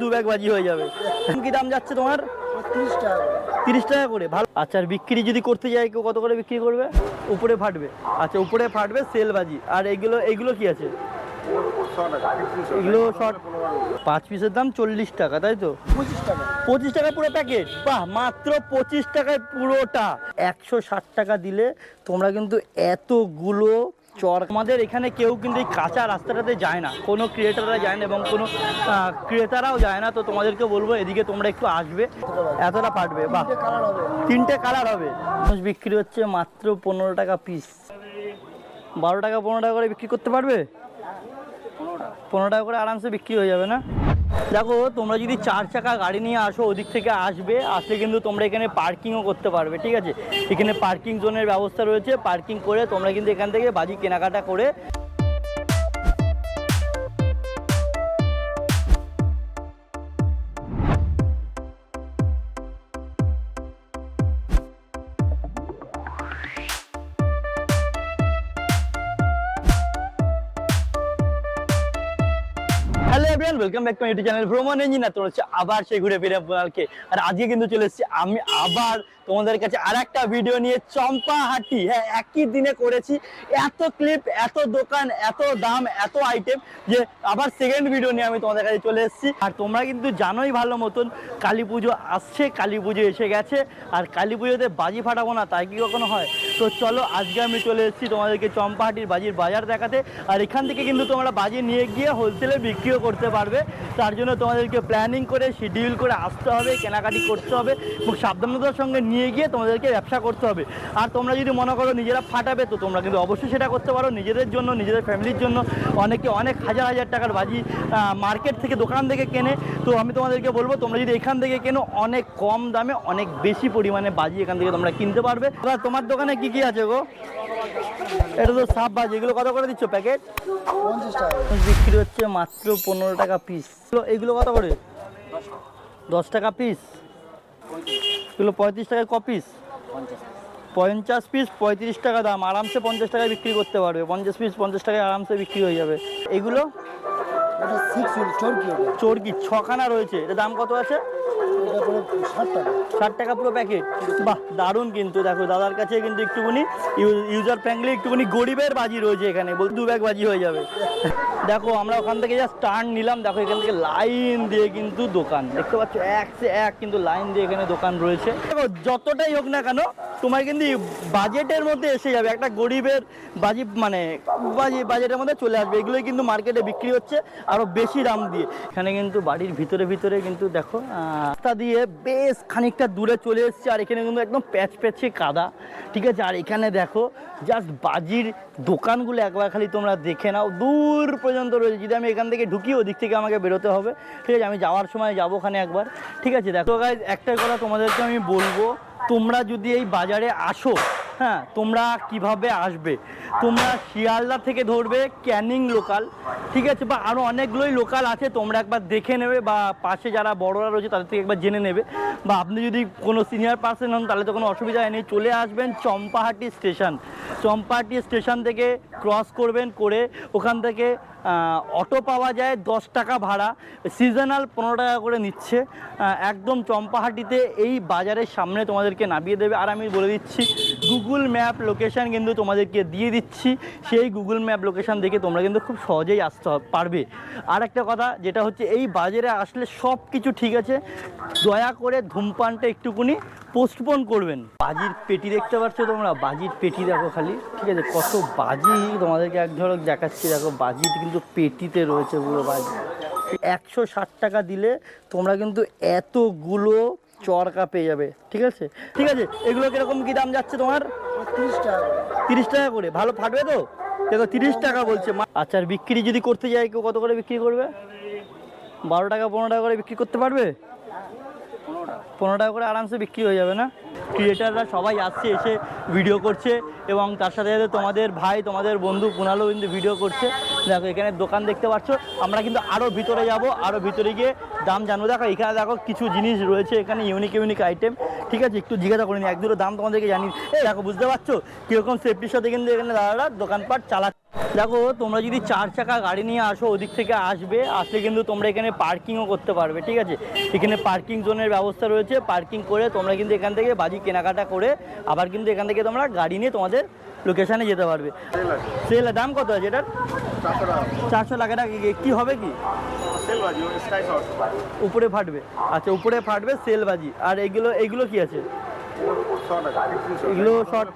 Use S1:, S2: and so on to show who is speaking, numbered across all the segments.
S1: দু ব্যাগ বাজি হয়ে যাবে। কি দাম যাচ্ছে তোমার?
S2: তিরিশ টাকা
S1: তিরিশ টাকা করে। ভালো। আচ্ছা আর বিক্রি যদি করতে যায় কেউ কত করে বিক্রি করবে? উপরে ফাটবে। আচ্ছা উপরে ফাটবে সেল বাজি। আর এগুলো এগুলো কি আছে? এগুলো শর্ট। পাঁচ পিসের দাম চল্লিশ টাকা তাই তো?
S2: পঁচিশ টাকা।
S1: পঁচিশ টাকা পুরো প্যাকেট। বাহ মাত্র পঁচিশ টাকায় পুরোটা। একশো ষাট টাকা দিলে তোমরা কিন্তু এতগুলো চর। আমাদের এখানে কেউ কিন্তু এই কাঁচা রাস্তাটাতে যায় না। কোনো ক্রিয়েটাররা যায় না এবং কোনো ক্রেতারাও যায় না। তো তোমাদেরকে বলব, এদিকে তোমরা একটু আসবে। এতটা পাঠবে বা
S2: তিনটে কালার হবে।
S1: তিনটে কালার হবে মানুষ বিক্রি হচ্ছে মাত্র পনেরো টাকা পিস বারো টাকা, পনেরো টাকা করে বিক্রি করতে পারবে? পনেরো টাকা করে আরামসে বিক্রি হয়ে যাবে না? দেখো, তোমরা যদি চার চাকা গাড়ি নিয়ে আসো, ওদিক থেকে আসবে, আসলে কিন্তু তোমরা এখানে পার্কিংও করতে পারবে, ঠিক আছে? এখানে পার্কিং জোনের ব্যবস্থা রয়েছে পার্কিং করে তোমরা কিন্তু এখান থেকে বাজি কেনাকাটা করে welcome back to YouTube channel ভ্রমণ ইঞ্জিনিয়ার তোমরা হচ্ছে আবার সেই ঘুরে ফিরে আপনাকে আর আজকে কিন্তু চলে এসেছি আমি আবার তোমাদের কাছে আর একটা ভিডিও নিয়ে, চম্পাহাটি। হ্যাঁ একই দিনে করেছি। এত ক্লিপ এত দোকান, এত দাম, এত আইটেম যে আবার সেকেন্ড ভিডিও নিয়ে আমি তোমাদের কাছে চলে এসেছি। আর তোমরা কিন্তু জানোই ভালো মতন, কালী পুজো আসছে, কালী পুজো এসে গেছে। আর কালী পুজোতে বাজি ফাটাবো না, তাই কি কখনো হয়? তো চলো, আজকে আমি চলে এসেছি তোমাদেরকে চম্পাহাটির বাজির বাজার দেখাতে। আর এখান থেকে কিন্তু তোমরা বাজি নিয়ে গিয়ে হোলসেলে বিক্রিও করতে পারবে। তার জন্য তোমাদেরকে প্ল্যানিং করে শিডিউল করে আসতে হবে, কেনাকাটি করতে হবে এবং সাবধানতার সঙ্গে নিয়ে গিয়ে তোমাদেরকে ব্যবসা করতে হবে। আর তোমরা যদি মনে করো নিজেরা ফাটাবে, তো তোমরা কিন্তু অবশ্যই সেটা করতে পারো নিজেদের জন্য, নিজেদের ফ্যামিলির জন্য। অনেকে অনেক হাজার হাজার টাকার বাজি মার্কেট থেকে, দোকান থেকে কেনে। তো আমি তোমাদেরকে বলব, তোমরা যদি এখান থেকে কেনো, অনেক কম দামে অনেক বেশি পরিমাণে বাজি এখান থেকে তোমরা কিনতে পারবে। তোমার দোকানে কি কি আছে গো? এটা তো সাপ বাজি এগুলো কত করে দিচ্ছ প্যাকেট?
S2: পঞ্চাশ টাকা।
S1: বিক্রি হচ্ছে মাত্র পনেরো টাকা পিস এগুলো কত করে? দশ টাকা পিস এগুলো পঁয়ত্রিশ টাকায় ক পিস পঞ্চাশ পিস পঁয়ত্রিশ টাকা দাম। আরামসে পঞ্চাশ টাকায় বিক্রি করতে পারবে। পঞ্চাশ পিস পঞ্চাশ টাকায় আরামসে বিক্রি হয়ে যাবে। এগুলো?
S2: চর্কি
S1: চর্কি ছখানা রয়েছে। এটা দাম কত আছে?
S2: ষাট টাকা
S1: পুরো প্যাকেট বাহ, দারুণ কিন্তু। দেখো, দাদার কাছে কিন্তু একটুখানি ইউজার একটুখানি গরিবের বাজি রয়েছে এখানে। বল, দু ব্যাগ বাজি হয়ে যাবে। দেখো, আমরা ওখান থেকে নিলাম। দেখো, এখান থেকে লাইন দিয়ে কিন্তু দোকান। দেখতে পাচ্ছ, এক কিন্তু লাইন দিয়ে এখানে দোকান রয়েছে। দেখো, যতটাই হোক না কেন, তোমার কিন্তু বাজেটের মধ্যে এসে যাবে। একটা গরিবের বাজি মানে বাজি বাজেটের মধ্যে চলে আসবে। এগুলোই কিন্তু মার্কেটে বিক্রি হচ্ছে আরও বেশি দাম দিয়ে। এখানে কিন্তু বাড়ির ভিতরে ভিতরে কিন্তু দেখো রাস্তা দিয়ে বেশ খানিকটা দূরে চলে এসেছে, আর এখানে কিন্তু একদম প্যাচ প্যাচে কাদা, ঠিক আছে? আর এখানে দেখো জাস্ট বাজির দোকানগুলো একবার খালি তোমরা দেখে নাও। দূর পর্যন্ত রয়েছে, যদি আমি এখান থেকে ঢুকি, ওদিক থেকে আমাকে বেরোতে হবে, ঠিক আছে? আমি যাওয়ার সময় যাব ওখানে একবার, ঠিক আছে? দেখো গাইজ একটাই কথা তোমাদেরকে আমি বলব, তোমরা যদি এই বাজারে আসো হ্যাঁ তোমরা কীভাবে আসবে? তোমরা শিয়ালদা থেকে ধরবে ক্যানিং লোকাল, ঠিক আছে? বা আরও অনেকগুলোই লোকাল আছে, তোমরা একবার দেখে নেবে বা পাশে যারা বড়রা রয়েছে তাদের থেকে একবার জেনে নেবে। বা আপনি যদি কোনো সিনিয়র পার্সন হন, তাহলে তো কোনো অসুবিধা নেই চলে আসবেন চম্পাহাটি স্টেশন। চম্পাহাটি স্টেশন থেকে ক্রস করবেন করে ওখান থেকে অটো পাওয়া যায় দশ টাকা ভাড়া। সিজনাল পনেরো টাকা করে নিচ্ছে। একদম চম্পাহাটিতে এই বাজারের সামনে তোমাদেরকে নামিয়ে দেবে। আর আমি বলে দিচ্ছি গুগল ম্যাপ লোকেশন কিন্তু তোমাদেরকে দিয়ে দিচ্ছি। সেই গুগল ম্যাপ লোকেশান দেখে তোমরা কিন্তু খুব সহজেই আসতে পারবে। আর একটা কথা, যেটা হচ্ছে এই বাজারে আসলে সব কিছু ঠিক আছে, দয়া করে ধূমপানটা একটুকুনি পোস্টপোন করবেন। বাজির পেটি দেখতে পাচ্ছ তোমরা? বাজির পেটি দেখো খালি, ঠিক আছে? কত বাজি তোমাদেরকে এক ঝলক দেখাচ্ছি। দেখো বাজি কিন্তু পেটিতে রয়েছে পুরো বাজি। একশো ষাট টাকা দিলে তোমরা কিন্তু এতগুলো চরকা পেয়ে যাবে, ঠিক আছে? ঠিক আছে? এগুলো কীরকম কি দাম যাচ্ছে তোমার?
S2: তিরিশ টাকা করে।
S1: ভালো ফাটবে তো? দেখো তিরিশ টাকা বলছে। মা- আচ্ছা আর বিক্রি যদি করতে যায় কেউ কত করে বিক্রি করবে? বারো টাকা পনেরো টাকা করে বিক্রি করতে পারবে? পনেরো টাকা করে আরামসে বিক্রি হয়ে যাবে না? ক্রিয়েটাররা সবাই আসছে, এসে ভিডিও করছে এবং তার সাথে সাথে তোমাদের ভাই, তোমাদের বন্ধু কুণালও কিন্তু ভিডিও করছে। দেখো, এখানে দোকান দেখতে পাচ্ছ, আমরা কিন্তু আরও ভিতরে যাব আরও ভিতরে গিয়ে দাম জানব। দেখো, এখানে দেখো কিছু জিনিস রয়েছে, এখানে ইউনিক ইউনিক আইটেম ঠিক আছে, একটু জিজ্ঞাসা করে নি এক দুটো দাম তোমাদেরকে জানি দেখো, বুঝতে পারছ? কীরকম সেফটির সাথে কিন্তু এখানে দাদারা দোকানপাট চালাচ্ছে। দেখো তোমরা যদি চার চাকা গাড়ি নিয়ে আসো ওদিক থেকে আসবে আসলে কিন্তু তোমরা এখানে পার্কিংও করতে পারবে ঠিক আছে? এখানে পার্কিং জোনের ব্যবস্থা রয়েছে পার্কিং করে তোমরা কিন্তু এখান থেকে বাজি কেনাকাটা করে আবার কিন্তু এখান থেকে তোমরা গাড়ি নিয়ে তোমাদের লোকেশানে যেতে পারবে। সেল দাম কত আছে এটার?
S3: চারশো টাকা।
S1: কি হবে কি? উপরে ফাটবে। আচ্ছা উপরে ফাটবে সেল বাজি। আর এগুলো এগুলো কি আছে? এগুলো শর্ট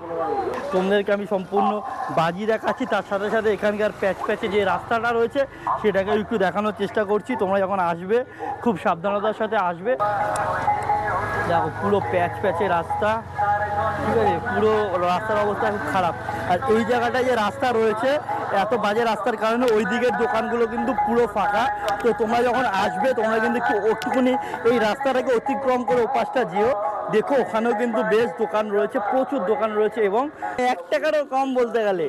S1: তোমাদেরকে আমি সম্পূর্ণ বাজি দেখাচ্ছি। তার সাথে সাথে এখানকার প্যাচ প্যাচে যে রাস্তাটা রয়েছে, সেটাকে একটু দেখানোর চেষ্টা করছি। তোমরা যখন আসবে, খুব সাবধানতার সাথে আসবে। দেখো, পুরো প্যাচ প্যাচে রাস্তা। ঠিক আছে? পুরো রাস্তার অবস্থা খুব খারাপ। আর এই জায়গাটায় যে রাস্তা রয়েছে, এত বাজে রাস্তার কারণে ওই দিকের দোকানগুলো কিন্তু পুরো ফাঁকা। তো তোমরা যখন আসবে, তোমরা কিন্তু একটু একটুখানি এই রাস্তাটাকে অতিক্রম করে ওপাশটা যেও। দেখো, ওখানেও কিন্তু বেশ দোকান রয়েছে, প্রচুর দোকান রয়েছে এবং এক টাকারও কম বলতে গেলে।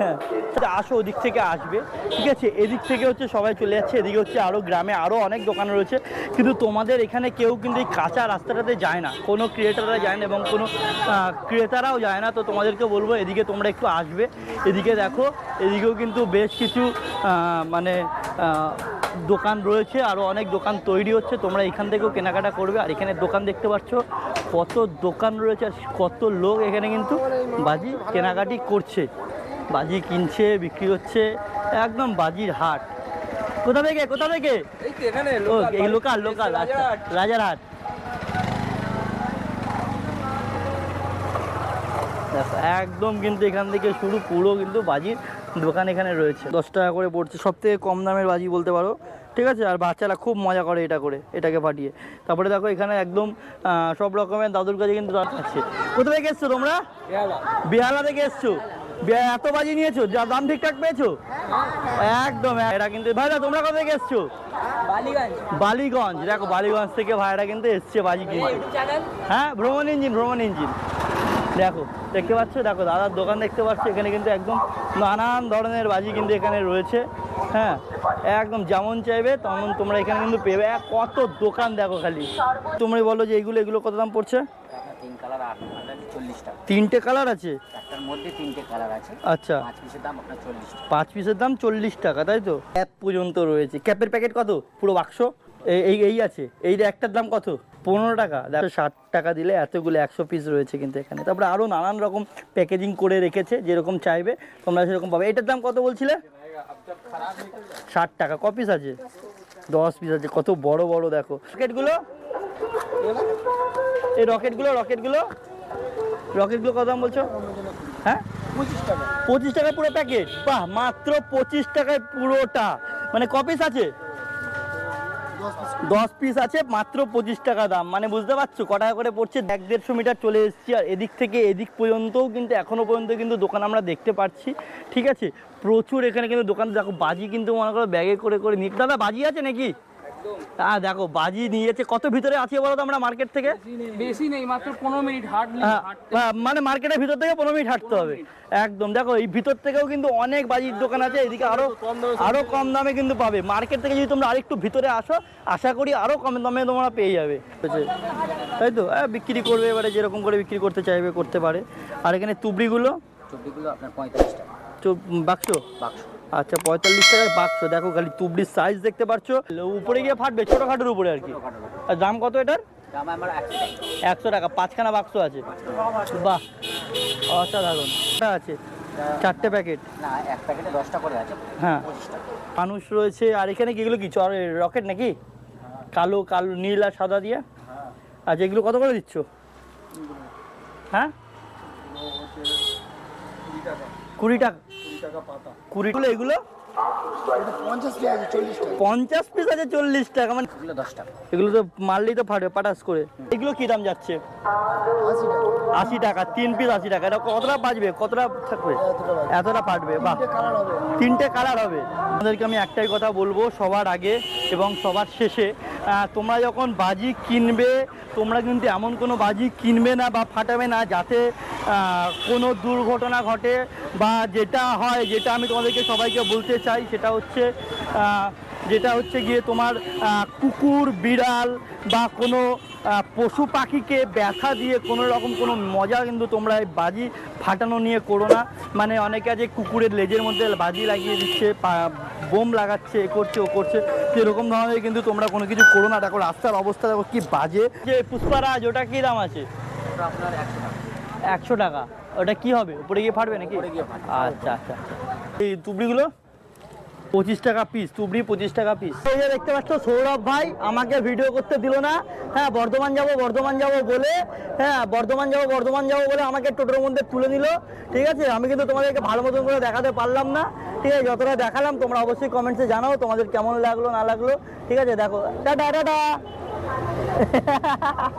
S1: হ্যাঁ তা আসো ওদিক থেকে আসবে, ঠিক আছে? এদিক থেকে হচ্ছে সবাই চলে যাচ্ছে, এদিকে হচ্ছে আরও গ্রামে আরও অনেক দোকান রয়েছে। কিন্তু তোমাদের এখানে কেউ কিন্তু এই কাঁচা রাস্তাটাতে যায় না। কোনো ক্রিয়েটাররা যায় না এবং কোনো ক্রেতারাও যায় না। তো তোমাদেরকে বলব, এদিকে তোমরা একটু আসবে। এদিকে দেখো এদিকেও কিন্তু বেশ কিছু মানে দোকান রয়েছে আরও অনেক দোকান তৈরি হচ্ছে তোমরা এখান থেকেও কেনাকাটা করবে। আর এখানে দোকান দেখতে পাচ্ছ কত দোকান রয়েছে আর কত লোক এখানে কিন্তু বাজি কেনাকাটি করছে। বাজি কিনছে বিক্রি হচ্ছে একদম বাজির হাট। কোথা থেকে কোথা থেকে? লোকাল লোকাল আচ্ছা রাজারহাট। একদম কিন্তু এখান থেকে শুরু পুরো কিন্তু বাজির দোকান এখানে রয়েছে। দশ টাকা করে পড়ছে সব থেকে কম দামের বাজি বলতে পারো ঠিক আছে? আর বাচ্চারা খুব মজা করে এটা করে এটাকে ফাটিয়ে। তারপরে দেখো এখানে একদম সব রকমের দাদুর কাছে কিন্তু আছে। কোথা থেকে এসছো তোমরা? বিহালা। থেকে এসছো? এত বাজি নিয়েছো? যা দাম ঠিকঠাক পেয়েছ? একদম এটা কিন্তু ভাইরা তোমরা কোথা থেকে এসছো?
S4: বালিগঞ্জ।
S1: দেখো বালিগঞ্জ থেকে ভাইরা কিন্তু এসছে বাজি কিনতে।
S4: চ্যানেল
S1: হ্যাঁ ভ্রমণ ইঞ্জিন ভ্রমণ ইঞ্জিন। দেখো দেখতে পাচ্ছ? দেখো দাদার দোকান দেখতে পাচ্ছ? এখানে কিন্তু একদম নানান ধরনের বাজি কিন্তু এখানে রয়েছে। হ্যাঁ একদম যেমন চাইবে তেমন তোমরা এখানে কিন্তু পেবে কত দোকান দেখো খালি। তোমরা বলো যে এইগুলো এগুলো কত দাম পড়ছে? তিনটে কালার আছে? আচ্ছা।
S5: পাঁচ পিসের দাম চল্লিশ টাকা।
S1: তাই তো? ক্যাপ পর্যন্ত রয়েছে। ক্যাপের প্যাকেট কত? পুরো বাক্স? এই- এই এই আছে। এই একটার দাম কত? পনেরো টাকা। দেখো, ষাট টাকা দিলে এতগুলো একশো পিস রয়েছে কিন্তু এখানে। তারপরে আরও নানান রকম প্যাকেজিং করে রেখেছে, যেরকম চাইবে, তোমরা সেরকম পাবে। এটার দাম কত বলছিলে? ষাট টাকা। ক পিস আছে? দশ পিস আছে। কত বড় বড়, দেখো। রকেটগুলো? এই রকেটগুলো রকেটগুলো? রকেটগুলো কত দাম বলছো? হ্যাঁ?
S2: পঁচিশ টাকা।
S1: পঁচিশ টাকায় পুরো প্যাকেট বাহ, মাত্র পঁচিশ টাকায় পুরোটা। মানে ক পিস আছে?
S2: দশ পিস
S1: আছে, মাত্র পঁচিশ টাকা দাম। মানে বুঝতে পারছ, ক টাকা করে পড়ছে? এক দেড়শো মিটার চলে এসেছি, আর এদিক থেকে এদিক পর্যন্তও কিন্তু, এখনও পর্যন্ত কিন্তু দোকান আমরা দেখতে পাচ্ছি। ঠিক আছে? প্রচুর এখানে কিন্তু দোকান, দেখো, বাজি কিন্তু মনে করো ব্যাগে করে করে নিয়ে দাদা, বাজি আছে নাকি? হ্যাঁ দেখো বাজি নিয়েছে কত ভিতরে আছে বলো তো আমরা মার্কেট থেকে?
S4: বেশি নেই মাত্র পনেরো মিনিট হাঁটলি
S1: হ্যাঁ, হ্যাঁ, মানে মার্কেটের ভিতর থেকে পনেরো মিনিট হাঁটতে হবে। একদম দেখো এই ভিতর থেকেও কিন্তু অনেক বাজির দোকান আছে এদিকে আরও আরও কম দামে কিন্তু পাবে। মার্কেট থেকে যদি তোমরা আরেকটু ভিতরে আসো আশা করি আরও কম দামে তোমরা পেয়ে যাবে? তাই তো? হ্যাঁ বিক্রি করবে এবারে যেরকম করে বিক্রি করতে চাইবে করতে পারে। আর এখানে তুবড়িগুলো?
S5: চব্বিগুলো আপনার পঁয়তাল্লিশ টাকা।
S1: বাক্স?
S5: বাক্স।
S1: আচ্ছা পঁয়তাল্লিশ টাকায় বাক্স। দেখো খালি তুবড়ির সাইজ দেখতে পাচ্ছ উপরে গিয়ে ফাটবে ছোটোখাটোর উপরে আর কি। আর দাম কত এটার?
S5: একশো টাকা।
S1: পাঁচখানা বাক্স আছে। বাহ অসাধারণ। আছে? চারটে প্যাকেট
S5: না এক প্যাকেটে দশটা করে আছে।
S1: হ্যাঁ। মানুষ রয়েছে আর এখানে কি এগুলো কি চর রকেট নাকি? কালো কালো নীল আর সাদা দিয়ে? আচ্ছা এগুলো কত করে দিচ্ছ? হ্যাঁ? কুড়ি টাকা। কুড়ি কিলো এগুলো?
S2: পঞ্চাশ পিস আছে চল্লিশ টাকা।
S1: মানে
S5: এগুলো দশ টাকা।
S1: এগুলো তো মারলেই তো ফাটবে পাটাস করে। এগুলো কি দাম যাচ্ছে?
S2: আশি টাকা।
S1: তিন পিস আশি টাকা। এটা কতটা বাজবে? কতটা থাকবে?
S2: এতটা
S1: ফাটবে বাহ।
S2: তিনটে কালার হবে।
S1: আমাদেরকে আমি একটাই কথা বলব সবার আগে এবং সবার শেষে তোমরা যখন বাজি কিনবে তোমরা কিন্তু এমন কোনো বাজি কিনবে না বা ফাটাবে না যাতে কোনো দুর্ঘটনা ঘটে বা যেটা হয়, যেটা আমি তোমাদেরকে সবাইকে বলতে চাই, সেটা হচ্ছে যেটা হচ্ছে গিয়ে তোমার কুকুর, বিড়াল বা কোনো পশু পাখিকে ব্যথা দিয়ে কোনো রকম কোনো মজা কিন্তু তোমরা এই বাজি ফাটানো নিয়ে করো না। মানে অনেকে আছে কুকুরের লেজের মধ্যে বাজি লাগিয়ে দিচ্ছে বোম লাগাচ্ছে, এ করছে, ও করছে, সেরকম ধরনের কিন্তু তোমরা কোনো কিছু করো না। দেখো, রাস্তার অবস্থা দেখো, কি বাজে। যে পুষ্পারাজ, ওটা কি দাম আছে?
S5: আপনার একশো টাকা।
S1: একশো টাকা। ওটা কি হবে? উপরে গিয়ে ফাটবে নাকি? আচ্ছা আচ্ছা আচ্ছা। এই তুবড়িগুলো? পঁচিশ টাকা পিস তুবড়ি পঁচিশ টাকা পিস এই যে দেখতে পাচ্ছ সৌরভ ভাই আমাকে ভিডিও করতে দিল না। হ্যাঁ বর্ধমান যাব বর্ধমান যাব বলে হ্যাঁ বর্ধমান যাব বর্ধমান যাব বলে আমাকে টোটোর মধ্যে তুলে নিল ঠিক আছে? আমি কিন্তু তোমাদেরকে ভালো মতন করে দেখাতে পারলাম না। ঠিক আছে? যতটা দেখালাম তোমরা অবশ্যই কমেন্টসে জানাও তোমাদের কেমন লাগল না লাগল। ঠিক আছে? দেখো। Tata tata.